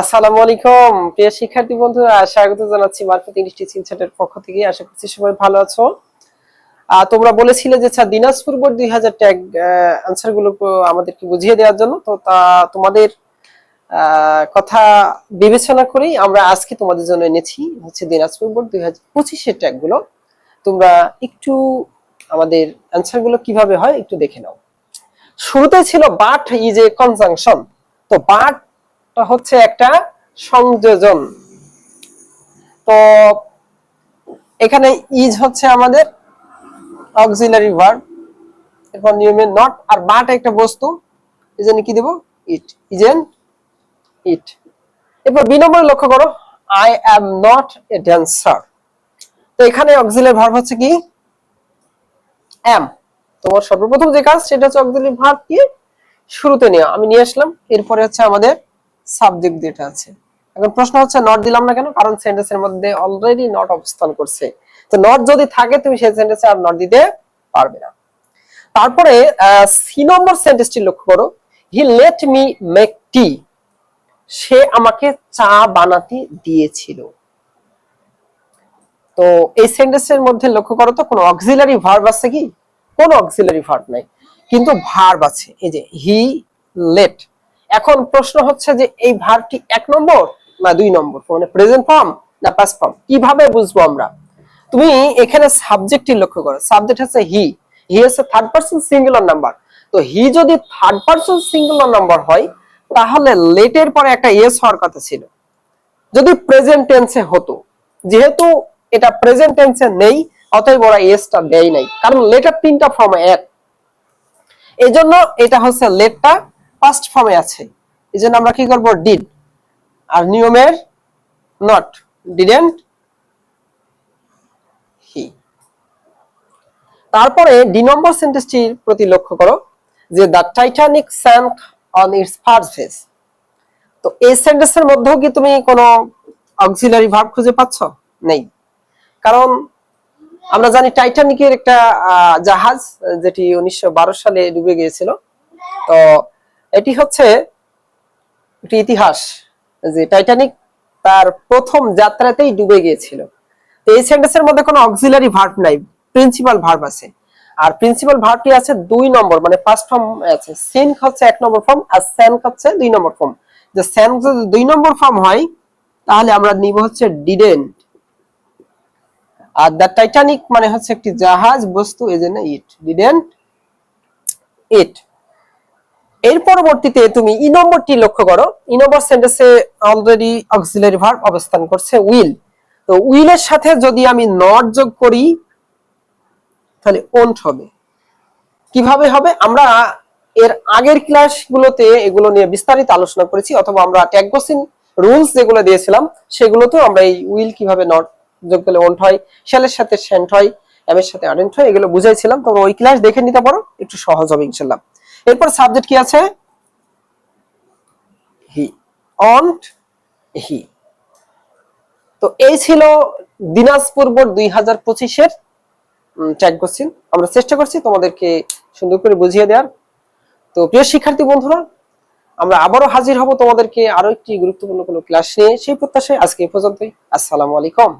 আসসালামু আলাইকুম। প্রিয় শিক্ষার্থী বন্ধুরা, স্বাগত জানাচ্ছি মারফত ইংলিশ টিচিং পক্ষ থেকে। আশা করছি সবাই ভালো আছো। তোমরা বলেছিলে যে স্যার দিনাজপুর বোর্ড দুই হাজার ট্যাগ আনসারগুলো আমাদেরকে বুঝিয়ে দেওয়ার জন্য। তো তা তোমাদের কথা বিবেচনা করেই আমরা আজকে তোমাদের জন্য এনেছি হচ্ছে দিনাজপুর বোর্ড দুই হাজার পঁচিশের ট্যাগগুলো। তোমরা একটু আমাদের অ্যান্সারগুলো কীভাবে হয় একটু দেখে নাও। শুরুতে ছিল বাট ইজ এ কনজাংশন তো বাট হচ্ছে একটা সংযোজন। তো এখানে ইজ হচ্ছে আমাদের অক্সিলারি ভার্ব এরপর নিয়মে নট আর বাট একটা বস্তু এই কি দেব? ইট ইজেন ইট এরপর বি লক্ষ্য করো I am not a dancer তো এখানে অক্সিলারি ভার্ব হচ্ছে কি? অ্যাম তোমার সর্বপ্রথম যে কাজ, সেটা হচ্ছে অক্সিলারি ভার্ব কি? শুরুতে নেওয়া। আমি নিয়ে আসলাম, এরপরে হচ্ছে আমাদের সাবজেক্ট যেটা আছে। এখন প্রশ্ন হচ্ছে নট দিলাম না কেন? কারণ সেন্টেন্সের মধ্যে অলরেডি নট অবস্থান করছে। তো নট যদি থাকে, তুমি সেই সেন্টেন্সে আর নট দিতে পারবে না। তারপরে সি নম্বর সেন্টেন্সটি লক্ষ্য করো। He let me make tea সে আমাকে চা বানাতে দিয়েছিল। তো এই সেন্টেন্সের মধ্যে লক্ষ্য করো তো, কোনো অক্সিলারি ভার্ব আছে কি? কোনো অক্সিলারি ভার্ব নাই। কিন্তু ভার্ব আছে। এই যে হি লেট এখন প্রশ্ন হচ্ছে যে এই ভার্বটি এক নম্বর না দুই নম্বর? মানে প্রেজেন্ট ফর্ম না পাস্ট ফর্ম কীভাবে বুঝব আমরা? তুমি এখানে সাবজেক্টটি লক্ষ্য করো। সাবজেক্ট হচ্ছে হি হি হচ্ছে থার্ড পার্সন সিঙ্গুলার নাম্বার তো হি যদি থার্ড পার্সন সিঙ্গুলার নাম্বার হয়, তাহলে লেটের পরে একটা এস হওয়ার কথা ছিল। যদি প্রেজেন্ট টেন্সে হতো, যেহেতু এটা প্রেজেন্ট টেন্সে নেই, অতএব ওরা এসটা দেয় নাই। কারণ লেটার তিনটা ফর্ম এক। এই জন্য এটা হচ্ছে লেটটা ফার্স্ট ফর্মে আছে। এই জন্য আমরা কি করব? ডিড আর নিয়মের নট ডিডেন্ট হি তারপরে ডি নম্বর সেন্টেন্সটির প্রতি লক্ষ্য করো, যে the Titanic sank on its first face তো এই সেন্টেন্সের মধ্যেও কি তুমি কোনো অক্সিলারি ভার্ব খুঁজে পাচ্ছ? নেই। কারণ আমরা জানি টাইটানিকের একটা জাহাজ, যেটি উনিশশো বারো সালে ডুবে গিয়েছিল। তো এটি হচ্ছে একটি ইতিহাস যে টাইটানিক তার প্রথম যাত্রাতেই ডুবে গিয়েছিল। তো এই সেন্টেন্সের মধ্যে কোনো অক্সিলারি ভার্ব নাই প্রিন্সিপাল ভার্ব আছে। আর প্রিন্সিপাল ভার্বটি আছে দুই নম্বর মানে ফার্স্ট ফর্ম আছে। সিনক হচ্ছে এক নম্বর ফর্ম আর স্যানক হচ্ছে দুই নম্বর ফর্ম যে স্যানক যদি দুই নম্বর ফর্ম হয়, তাহলে আমরা নিব হচ্ছে ডিডেন্ট আর দ্য টাইটানিক মানে হচ্ছে একটি জাহাজ, বস্তু এই জন্য ইট ডিডেন্ট ইট এর পরবর্তীতে তুমি ই নম্বরটি লক্ষ্য করো। ই নম্বর সেন্টেন্সে অলরেডি অক্সিলারি ভার্ব অবস্থান করছে উইল তো উইলের সাথে যদি আমি নট যোগ করি, তাহলে ওন্ট হবে। কীভাবে হবে? আমরা এর আগের ক্লাসগুলোতে এগুলো নিয়ে বিস্তারিত আলোচনা করেছি, অথবা আমরা ট্যাগোসিন রুলস যেগুলো দিয়েছিলাম, সেগুলোতেও আমরা এই উইল কীভাবে নট যোগ করলে ওন্ট হয় শ্যালের সাথে সেন্ট হয় এম এর সাথে আরেন্ট হয়, এগুলো বুঝাইছিলাম। তোমরা ওই ক্লাস দেখে নিতে পারো, একটু সহজ হবে ইনশাল্লাহ। এরপর সাবজেক্ট কি আছে? হি অন্ট হি তো এই ছিল দিনাজপুর বোর্ড দুই হাজার পঁচিশের ট্যাগ কোশ্চিন আমরা চেষ্টা করছি তোমাদেরকে সুন্দর করে বুঝিয়ে দেওয়ার। তো প্রিয় শিক্ষার্থী বন্ধুরা, আমরা আবারও হাজির হব তোমাদেরকে আরও একটি গুরুত্বপূর্ণ কোনো ক্লাস নিয়ে। সেই প্রত্যাশায় আজকে এই পর্যন্তই। আসসালামু আলাইকুম।